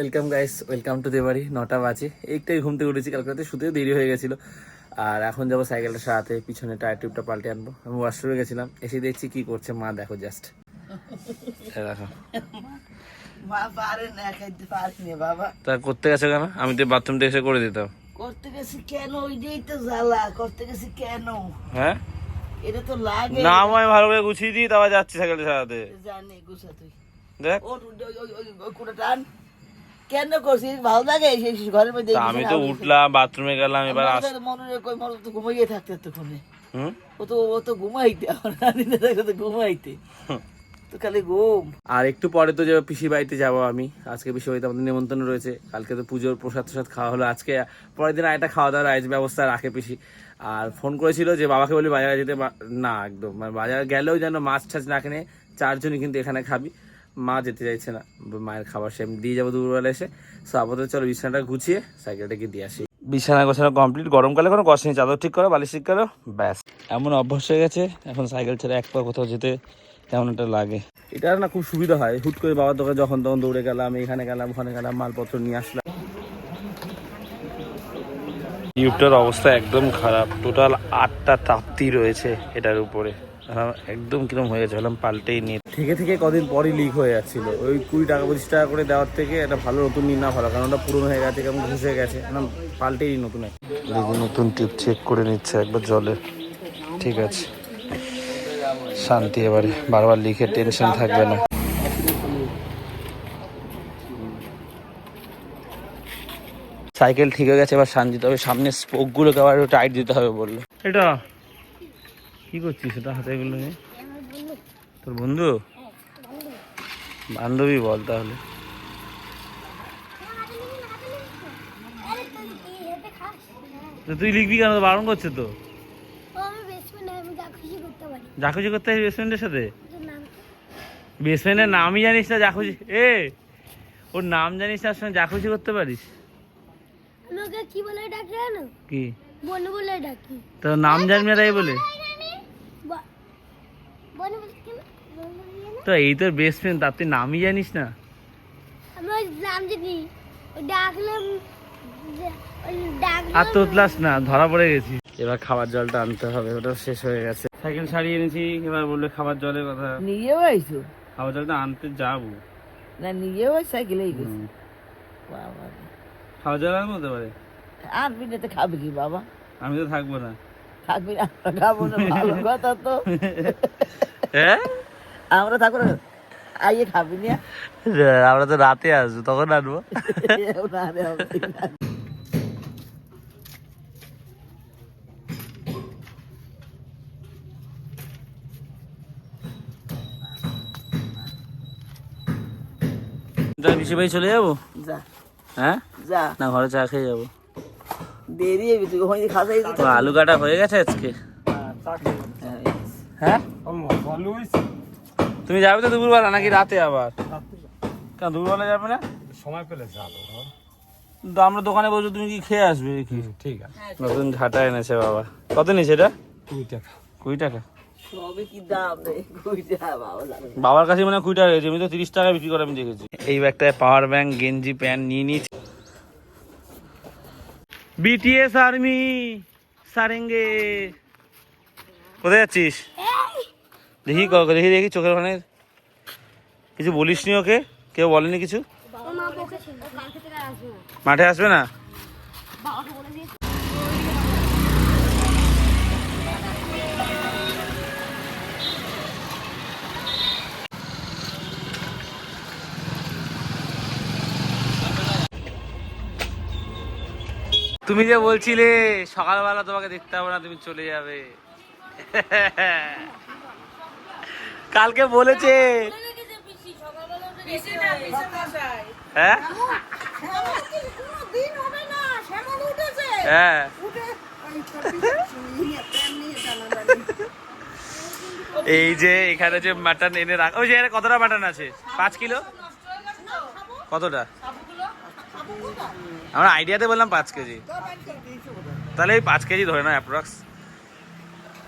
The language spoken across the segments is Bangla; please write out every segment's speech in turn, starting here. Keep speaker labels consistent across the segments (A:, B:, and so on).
A: Welcome guys welcome to the দেবাড়ি নটা বাজে একটাই ঘুম থেকে উঠেছি কালকে রাতে শুতেও দেরি হয়ে গেছিল আর এখন যাব সাইকেলটা সারাতে পিছনে টায়ার টিউবটা পাল্টে আনব আমি ওয়াশরুমে গেছিলাম এসে দেখছি কি করছে মা দেখো জাস্ট দেখো তা করতে গেছে কেন আমি তো বাথরুম থেকে এসে করে দিতাম
B: করতে গেছি কেন ওইটাই তো জ্বালা করতে গেছি কেন
A: হ্যাঁ
B: এটা তো লাগে
A: না আমি ভালো করে গুছিয়ে দিই তারপর যাচ্ছি সাইকেলটা সারাতে
B: জানি গুছা তুই
A: দেখ
B: ওই- ওই- ওই কোটা টান কেন করছিস? ভালো লাগে সেই ঘরের মধ্যে
A: আমি তো উঠলাম বাথরুমে গেলাম এবার
B: মনে কই মনে তো ঘুমাইয়ে থাকতে এতক্ষণে। ও তো ও তো ঘুমাইতে আমার দেখো তো ঘুমাইতে। তো খালি ঘুম।
A: আর একটু পরে তো যাব পিসি বাড়িতে যাব আমি আজকে পিসি বাড়িতে আমাদের নিমন্ত্রণ রয়েছে কালকে তো পুজোর প্রসাদ প্রসাদ খাওয়া হলো আজকে পরের দিন আরেকটা খাওয়া দাওয়ার আয়োজন ব্যবস্থা রাখে পিসি। আর ফোন করেছিল যে বাবাকে বলি বাজারে যেতে না একদম মানে বাজারে গেলেও যেন মাছ টাছ না কিনে চারজনই কিন্তু এখানে খাবি। মা যেতে চাইছে না। মায়ের খাবার সে আমি দিয়ে যাব দুপুরবেলা এসে। সো আপাতত চলো বিছানাটা গুছিয়ে সাইকেলটাকে দিয়ে আসি। বিছানা গোছানো কমপ্লিট গরমকালে কোনো কষ্ট নেই চাদর ঠিক করো বালিশ ঠিক করো ব্যাস। এমন অভ্যাস হয়ে গেছে এখন সাইকেল ছেড়ে এক পা কোথাও যেতে কেমন একটা লাগে। এটা না খুব সুবিধা হয়। হুট করে বাবার দোকানে যখন তখন দৌড়ে গেলাম এখানে গেলাম ওখানে গেলাম মালপত্র নিয়ে আসলাম। টিউবটার অবস্থা একদম খারাপ। টোটাল আটটা তাপ্তি রয়েছে এটার উপরে। একদম কিরম হয়ে গেছে। বললাম পাল্টেই নিয়ে থেকে থেকে কদিন পরই লিক হয়ে যাচ্ছিল। ওই কুড়ি টাকা পঁচিশ টাকা করে দেওয়ার থেকে একটা ভালো নতুন নিয়ে না ভালো কারণ ওটা পুরনো হয়ে গেছে কেমন ঘুষে গেছে না পাল্টেই নতুন একটা। নতুন টিউব চেক করে নিচ্ছে একবার জলে। ঠিক আছে। শান্তি এবারে বারবার লিখে টেনশন থাকবে না। সাইকেল ঠিক হয়ে গেছে এবার শান্তি তবে সামনে স্পোকগুলোকে আবার টাইট দিতে হবে বলল। এটা কি করছিস এটা হাতে এগুলো নিয়ে? তোর বন্ধু? বান্ধবী বল তাহলে। তুই লিখবি কেন? বারণ করছে তো।
C: যা খুশি করতে
A: হবে বেসমেন্টের সাথে?
C: তোর
A: বেসমেন্টের নামই জানিস না যা খুশি এ ওর নাম জানিস না ওর সঙ্গে যা খুশি করতে পারিস?
C: ওকে কি? বলে ডাকি জানো
A: কি
C: বনু বলে ডাকি।
A: তোর নাম জানবি না তাই বলে।
C: বনু বলে কি না? বনু বলে জানো?
A: তো এই তোর বেস্ট ফ্রেন্ড তার তুই নামই জানিস না?
C: ওই নাম জানি। ডাকলাম ওই
A: আর তোতলাস না ধরা পড়ে গেছি এবার খাবার জলটা আনতে হবে ওটা শেষ হয়ে গেছে। সাইকেল এনেছি এবার বললে খাবার জলের কথা।
B: নিজেও আইছো?
A: খাবার জলটা আনতে যাব।
B: না নিজেও সাইকেলেই গেছি। বাবা।
A: খাবার জল আনব তো পারে
B: আনবি না তো খাবি কি বাবা?
A: আমি তো থাকব না।
B: থাকবি না খাব না ভালো কথা তো।
A: হ্যাঁ?
B: আমরা থাকব আইয়ে খাবি না
A: আমরা তো রাতে আসব তখন আনব। পিসি ভাই চলে যাব?
B: যা।
A: হ্যাঁ?
B: যা।
A: না ঘরে চা খেয়ে যাব।
B: দেরি হবে তুই ওখানে খাসাই
A: আলু কাটা হয়ে গেছে আজকে? হ্যাঁ তুমি যাবে তো দুপুরবেলা নাকি রাতে আবার? কেন দুপুরবেলা যাবে না?
D: সময় পেলে যাব।
A: তো আমরা দোকানে বসে তুমি কি খেয়ে আসবে কি
D: ঠিক আছে।
A: নতুন ঝাঁটা এনেছে বাবা। কত নিয়েছে এটা?
D: কুড়ি টাকা।
A: কুড়ি টাকা। বাবার কাছে মানে কুড়ি টাকা আমি তো তিরিশ টাকা বিক্রি করে আমি দেখেছি। এই ব্যাগটায় পাওয়ার ব্যাংক গেঞ্জি প্যান্ট নিয়ে নিয়েছি। বিটিএস আর্মি সারেঙ্গে। কোথায় যাচ্ছিস? দেখি দেখি দেখি চোখের ওখানে। কিছু বলিস নি ওকে? কেউ বলেনি কিছু? মাঠে আসবে না? তুমি যে বলছিলে, সকালবেলা তোমাকে দেখতে হবে না, তুমি চলে যাবে। কালকে বলেছে। হ্যাঁ? হ্যাঁ। এই যে এখানে যে মাটন এনে রাখ ওই যে কতটা মাটন আছে? পাঁচ কিলো? কতটা? আমরা আইডিয়াতে বললাম পাঁচ কেজি। তাহলে এই পাঁচ কেজি ধরে না অ্যাপ্রক্স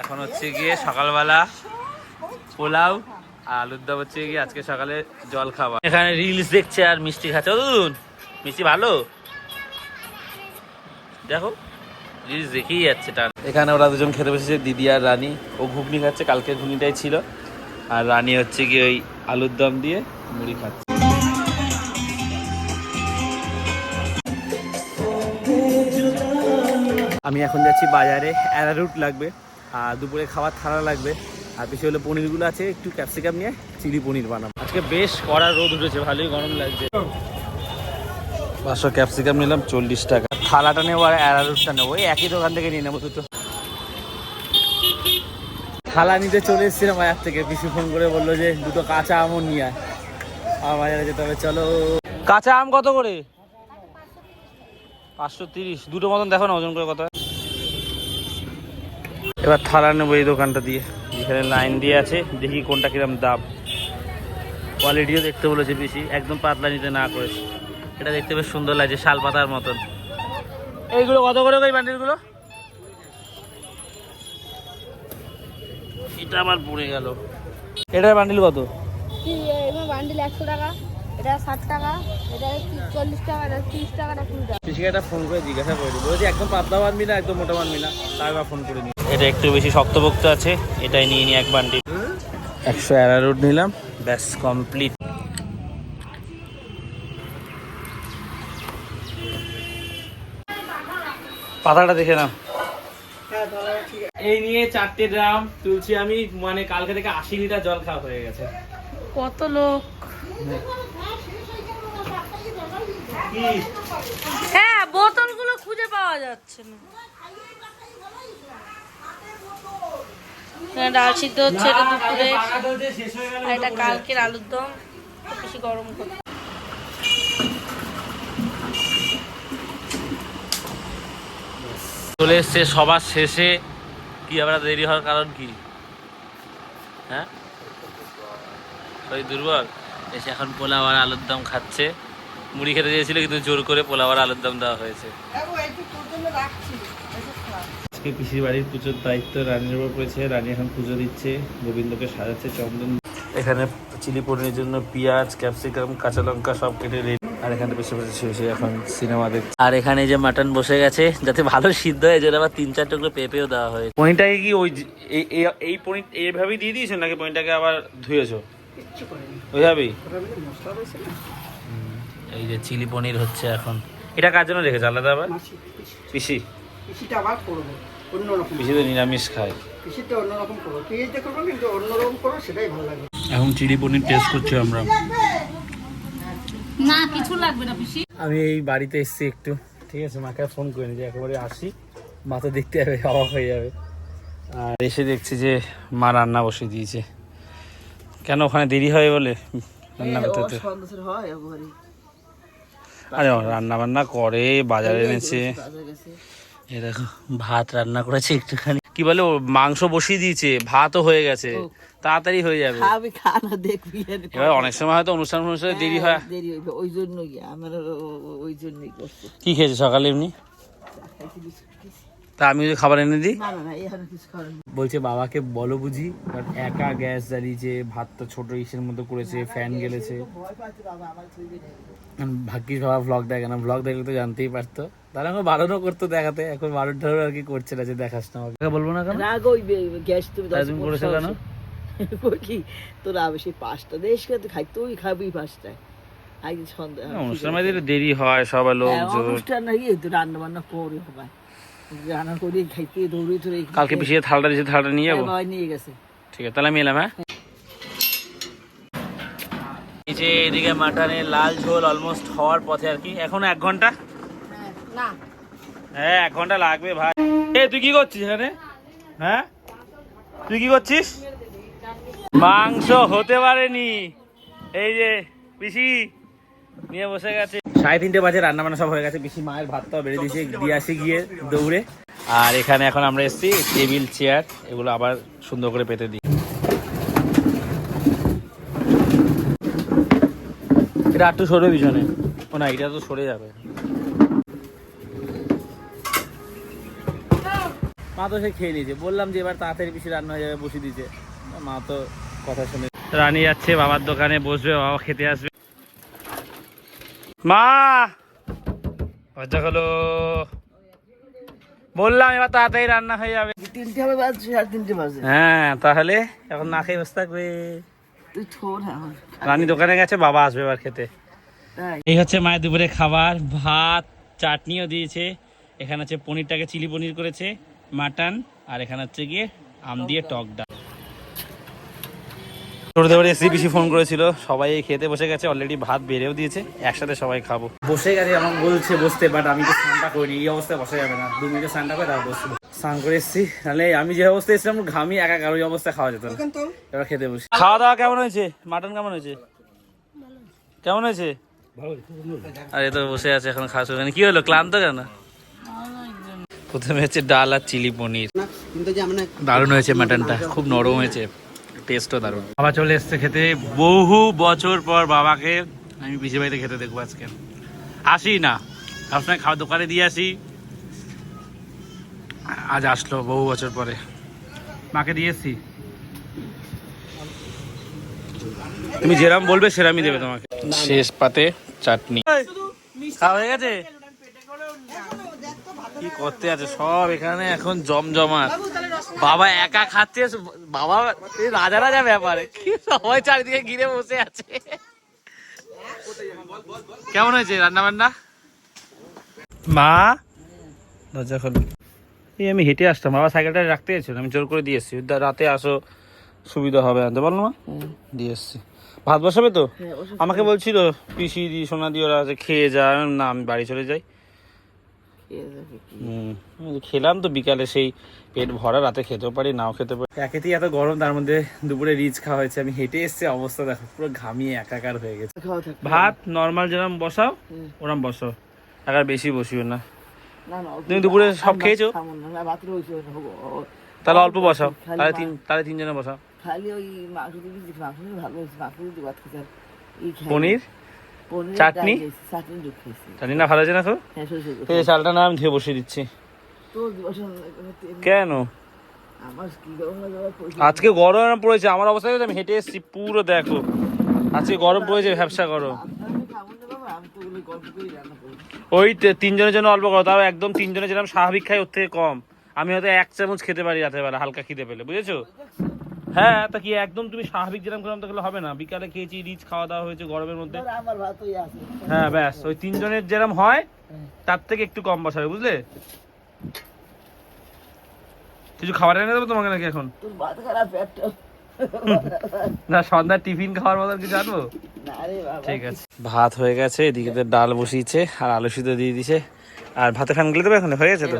A: এখন হচ্ছে গিয়ে সকালবেলা পোলাও আর আলুর দম হচ্ছে গিয়ে আজকে সকালে জল খাবার এখানে রিলস দেখছে আর মিষ্টি খাচ্ছে। ও মিষ্টি ভালো? দেখো রিলস দেখেই যাচ্ছে টান। এখানে ওরা দুজন খেতে বসেছে, দিদি আর রানী। ও ঘুগনি খাচ্ছে, কালকে ঘুগনিটাই ছিল। আর রানী হচ্ছে কি ওই আলুর দম দিয়ে মুড়ি খাচ্ছে। আমি এখন যাচ্ছি বাজারে। অ্যারারুট লাগবে, আর দুপুরে খাবার থালা লাগবে। আর বেশি হলো পনিরগুলো আছে, একটু ক্যাপসিকাম নিয়ে চিলি পনির বানাবো। আজকে বেশ কড়া রোদ উঠেছে, ভালোই গরম লাগছে। পাঁচশো ক্যাপসিকাম নিলাম, চল্লিশ টাকা। থালাটা নেব আর অ্যারারুটটা নেব, ওই একই দোকান থেকে নিয়ে নেব দুটো। থালা নিতে চলে এসেছিলাম বাজার থেকে, পিসি ফোন করে বলল যে দুটো কাঁচা আমও নিয়ে আয়। আর বাজারে যেতে হবে, চলো। কাঁচা আম কত করে? পাঁচশো তিরিশ। দুটো মতন দেখো না ওজন করে কত এবার থালা নেব এই দোকানটা দিয়ে। এখানে লাইন দিয়ে আছে, দেখি কোনটা কিরম দাম। কোয়ালিটিও দেখতে বলেছে বেশি, একদম পাতলা নিতে না করেছে এটা দেখতে বেশ সুন্দর লাগছে, শাল পাতার মতন। এইগুলো কত করে ওই বান্ডিলগুলো? এটা আমার পড়ে গেল। এটার বান্ডিল কত?
C: বান্ডিল একশো টাকা। এটা ষাট টাকা এটা চল্লিশ টাকা এটা তিরিশ টাকা এটা কুড়ি টাকা।
A: পিসিকে একটা ফোন করে জিজ্ঞাসা করে দিই বলছি একদম পাতলা বানবি না একদম মোটা বানবি না? তারপর ফোন করে নিই। এটা একটু বেশি শক্তপোক্ত আছে এটাই নিয়ে নিই এক বান্ডিল একশো অ্যারারুট নিলাম। ব্যাস কমপ্লিট পাতাটা দেখে নাও। এই নিয়ে চারটে ড্রাম তুলছি আমি মানে কালকে থেকে আশি লিটার জল খাওয়া হয়ে গেছে।
B: কত লোক?
A: কি
B: হ্যাঁ বোতলগুলো খুঁজে পাওয়া যাচ্ছে না। ডাল সিদ্ধ হচ্ছে এটা দুপুরে। আর এটা কালকের আলুর দম বেশি গরম করে।
A: চলে এসছে সবার শেষে। কি আবার দেরি হওয়ার কারণ কি? হ্যাঁ? ওই দুর্বল? এসে এখন পোলাও আর আলুর দম খাচ্ছে। মুড়ি খেতে চেয়েছিল কিন্তু জোর করে পোলাও আর আলুর দম দেওয়া হয়েছে। আজকে পিসির বাড়ির পুজোর দায়িত্ব রানীর উপর পড়েছে। রানী এখন পুজো দিচ্ছে গোবিন্দকে সাজাচ্ছে চন্দন। এখানে চিলি পনিরের জন্য পেঁয়াজ ক্যাপসিকাম কাঁচা লঙ্কা সব কেটে রেডি। আর এখানে বসে বসে বসে এখন সিনেমা দেখছে। আর এখানে যে মাটন বসে গেছে যাতে ভালো সিদ্ধ হয়ে যায় আবার তিন চার টুকরো পেঁপেও দেওয়া হয়েছে। পনিরটাকে কি ওই এই- পনির এইভাবেই দিয়ে দিয়েছ নাকি পনিরটাকে আবার ধুয়েছো? ওইভাবেই? এই যে চিলি পনির হচ্ছে এখন। এটা কার জন্য রেখেছে? আলাদা আবার? পিসি।
D: কৃষিটা আবার করব। অন্যরকম।
A: পিসি তো নিরামিষ খায়।
D: কৃষিটা অন্যরকম করব। পেঁয়াজটা করব কিন্তু অন্যরকম করব সেটাই ভালো লাগে।
A: এখন চিলি পনির টেস্ট করছি আমরা।
B: না কিছু লাগবে না পিসি।
A: আমি এই বাড়িতে এসেছি একটু। ঠিক আছে মাকে ফোন করে নিয়ে একেবারে আসি। মা তো দেখতে যাবে অবাক হয়ে যাবে। আর এসে দেখছি যে মা রান্না বসিয়ে দিয়েছে। কেন ওখানে দেরি হয় বলে? রান্না করতে?
D: হয়
A: আরে রান্না বান্না করে বাজারে এনেছে। এ দেখো ভাত রান্না করেছে একটুখানি। কি বলে মাংস বসিয়ে দিয়েছে ভাতও হয়ে গেছে। তাড়াতাড়ি হয়ে যাবে।
D: খাবি খা না দেখবি
A: এবার অনেক সময় হয়তো অনুষ্ঠান অনুষ্ঠানে দেরি হয়।
D: দেরি হইবে ওই জন্যই আমার ওই জন্যই
A: কি খেয়েছে সকালে এমনি। তা আমি যদি খাবার এনে দিই। বলছে বাবাকে বলো বুঝি কারণ একা গ্যাস জ্বালিয়েছে ভাতটা ছোট ইসের মতো করেছে ফ্যান গেলেছে। ভাগ্যিস বাবা ব্লগ দেখে না। ব্লগ দেখলে তো জানতেই পারতো। তাহলে আমার বারণও করতো দেখাতে। এখন বারণ টারণ আর কি করছে না যে দেখাস না আমাকে। বলব না কেন?
D: রাগ হইবে গ্যাস তুমি
A: তুমি করেছ। কেন?
D: কি তোরা বেশি পাঁচটা দেশ খেতে খাই তুই খাবি পাঁচটায়
A: অনুষ্ঠান দেরি হয় সবাই লোক
D: হ্যাঁ, অনুষ্ঠান নাকি তো রান্না বান্না করে হবে রান্না করে খাইতে দৌড়ে ধরে
A: কালকে পিছিয়ে থালটা দিয়েছে থালটা নিয়ে যাব।
D: বাবা নিয়ে গেছে।
A: ঠিক আছে তাহলে আমি এলাম হ্যাঁ এই যে এদিকে মাটনের লাল ঝোল অলমোস্ট হওয়ার পথে আর কি। এখন এক ঘণ্টা?
B: না।
A: হ্যাঁ এক ঘণ্টা লাগবে ভাই। এ তুই কি করছিস এখানে? হ্যাঁ? তুই কি করছিস? মাংস হতে পারেনি। এই যে পিসি নিয়ে বসে গেছে। সাড়ে তিনটে বাজে রান্না বান্না সব হয়ে গেছে। পিসি মায়ের ভাতটাও বেড়ে দিয়েছে দিয়ে আসি গিয়ে দৌড়ে। আর এখানে এখন আমরা এসেছি টেবিল চেয়ার এগুলো আবার সুন্দর করে পেতে দিই। এটা একটু সরে পিছনে ও না এটা তো সরে যাবে। মা তো সে খেয়ে নিয়েছে। বললাম যে এবার বেশি রান্না হয়ে যাবে বসে দিয়েছে। মা তো কথা শুনে রানী যাচ্ছে বাবার দোকানে বসবে বাবা খেতে আসবে। মা! হলো। বললাম এবার তাড়াতাড়ি রান্না হয়ে যাবে।
D: তিনটে হবে সাড়ে তিনটে বাজে।
A: হ্যাঁ তাহলে এখন না খেয়ে বসে থাকবে।
D: তুই ছোট
A: রানী দোকানে গেছে বাবা আসবে এবার খেতে। এই হচ্ছে মায়ের দুপুরে খাবার ভাত চাটনিও দিয়েছে। এখানে হচ্ছে পনিরটাকে চিলি পনির করেছে মাটন আর এখানে হচ্ছে গিয়ে আম দিয়ে টক ডাল। ছোট দেবার এসি পিসি ফোন করেছিল সবাই খেতে বসে গেছে অলরেডি ভাত বেড়েও দিয়েছে একসাথে সবাই খাব। বসে গেছে আমার বলছে বসতে বাট আমি তো স্নানটা করিনি এই অবস্থায় বসা যাবে না। দু মিনিটে স্নানটা করে তারপর বসবো। স্নান করে এসেছি। নাহলে আমি যে অবস্থায় এসেছিলাম ঘামি একা কারোর অবস্থায় খাওয়া যেত না। এবার খেতে বসি। খাওয়া দাওয়া কেমন হয়েছে? মাটন কেমন হয়েছে? কেমন হয়েছে? আরে তো বসে আছে এখন খাওয়া শুরু কি হলো ক্লান্ত কেন? প্রথমে হচ্ছে ডাল আর চিলি পনির। দারুণ হয়েছে মাটনটা খুব নরম হয়েছে টেস্টও দারুণ। বাবা চলে এসছে খেতে। বহু বছর পর বাবাকে আমি পিসি বাড়িতে খেতে দেখব আজকে। আসি না সবসময় খাওয়া দোকানে দিয়ে আসি। আজ আসলো বহু বছর পরে। মাকে দিয়েছি। তুমি যেরাম বলবে সেরামই দেবে তোমাকে। শেষ পাতে চাটনি। খাওয়া হয়ে গেছে? কি করতে আছে? সব এখানে এখন জমজমাট। বাবা একা খাচ্ছে বাবা রাজা রাজা ব্যাপারে। কি সবাই চারিদিকে ঘিরে বসে আছে। কেমন হয়েছে রান্না বান্না মা দরজা খোলো। এই আমি হেঁটে আসতাম। বাবা সাইকেলটা রাখতে গেছিল আমি জোর করে দিয়ে এসছি। রাতে আসো সুবিধা হবে আনতে। পারল না দিয়ে এসছি। ভাত বসাবে তো? আমাকে বলছিল পিসি দি সোনা দি ওরা যে খেয়ে যা না আমি বাড়ি চলে যাই। খেলাম তো বিকালে সেই পেট ভরা রাতে খেতেও পারি নাও খেতে পারি। একেতেই এত গরম তার মধ্যে দুপুরে রিচ খাওয়া হয়েছে। আমি হেঁটে এসছি অবস্থা দেখো পুরো ঘামিয়ে একাকার হয়ে গেছে। ভাত নর্মাল যেরকম বসাও। ওরম বসাও। একার বেশি বসিও না। তুমি দুপুরে সব খেয়েছো? তাহলে অল্প বসাও তাহলে তিন তাহলে তিনজনে বসাও।
D: খালি ওই মাংস দিয়ে দিচ্ছি মাংস দিয়ে ভালো হয়েছে মাংস দিয়ে ভাত খেতে
A: পনির? চাটনি?
D: চাটনি
A: না ভালো আছে না তো
D: হ্যাঁ
A: চালটা না আমি ধুয়ে বসিয়ে দিচ্ছি। কেন আজকে গরম পড়েছে আমার অবস্থা? আমি হেঁটে এসেছি পুরো দেখো। আজকে গরম পড়েছে ব্যবসা করো। ওই তে- তিনজনের জন্য অল্প করো তাও একদম তিনজনের যেরকম স্বাভাবিক খাই ওর থেকে কম। আমি হয়তো এক চামচ খেতে পারি রাতের বেলা হালকা খিদে পেলে বুঝেছ? হ্যাঁ তা কি একদম তুমি স্বাভাবিক যেরকম করলাম তাহলে হবে না। বিকালে খেয়েছি রিচ খাওয়া দাওয়া হয়েছে গরমের মধ্যে। হ্যাঁ ব্যাস ওই তিনজনের যেরকম হয় তার থেকে একটু কম বসাবে বুঝলে? কিছু খাবার এনে দেবো তোমাকে নাকি এখন?
D: ভাত খারাপ
A: না সন্ধ্যার টিফিন খাওয়ার মতন
D: রে বাবা।
A: ঠিক আছে। ভাত হয়ে গেছে এদিকে তো ডাল বসিয়েছে আর আলু সিদ্ধ দিয়ে দিছে। আর ভাতে ফ্যান গেলে দেবে এখন? হয়ে গেছে তো।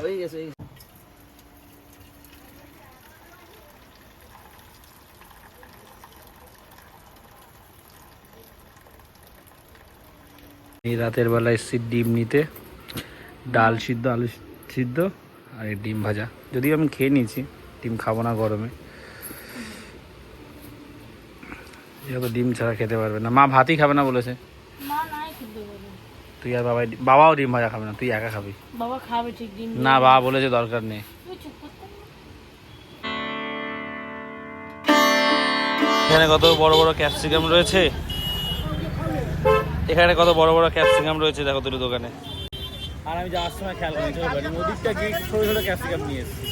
A: এই রাতের বেলা এসছি ডিম নিতে। ডাল সিদ্ধ আলু সিদ্ধ আর এই ডিম ভাজা। যদিও আমি খেয়ে নিয়েছি ডিম খাব না গরমে। যেহেতু ডিম ছাড়া খেতে পারবে না। মা ভাতই খাবে না বলেছে। তুই আর বাবা বাবাও ডিম ভাজা খাবে না তুই একা খাবি।
B: বাবা খাবে ঠিক দিন
A: না বাবা বলেছে দরকার নেই।
B: তুই চুপ করতে
A: এখানে কত বড় বড় ক্যাপসিকাম রয়েছে? এখানে কত বড় বড় ক্যাপসিকাম রয়েছে দেখো দুটো দোকানে। আর আমি যাওয়ার সময় খেয়াল করি নদীরটা গিয়ে ছোট ছোট ক্যাপসিকাম নিয়ে এসেছি।